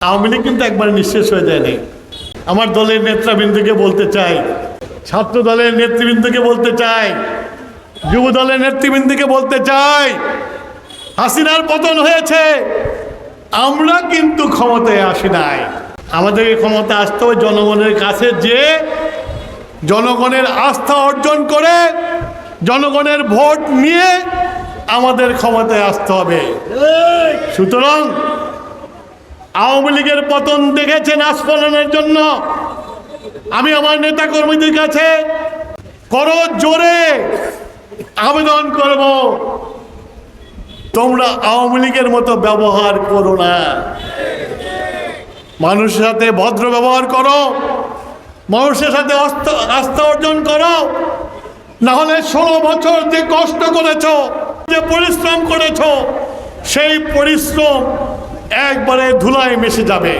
আওয়ামী লীগ কিন্তু একবার নিঃশেষ হয়ে যায়নি। আমার দলের নেতৃবৃন্দকে বলতে চাই, ছাত্র দলের নেতৃবৃন্দকে বলতে চাই, যুব দলের নেতৃবৃন্দকে বলতে চাই, হাসিনার পতন হয়েছে, আমরা কিন্তু ক্ষমতায় আসি নাই। আমাদেরকে ক্ষমতা আসতে হবে জনগণের কাছে যে জনগণের আস্থা অর্জন করে, জনগণের ভোট নিয়ে আমাদের ক্ষমতায় আসতে হবে। সুতরাং আওয়ামী লীগের পতন দেখেছেন আস্ফলনের জন্য। আমি আমার নেতা কর্মীদের কাছে করো জোরে আবেদন করব। তোমরা আওয়ামী লীগের মতো ব্যবহার করো না। মানুষের সাথে ভদ্র ব্যবহার করো। মানুষের সাথে আস্থা- অর্জন করো। না হলে ষোলো বছর যে কষ্ট করেছ, যে পরিশ্রম করেছ, সেই পরিশ্রম একবারে ধুলায় মেশে যাবে।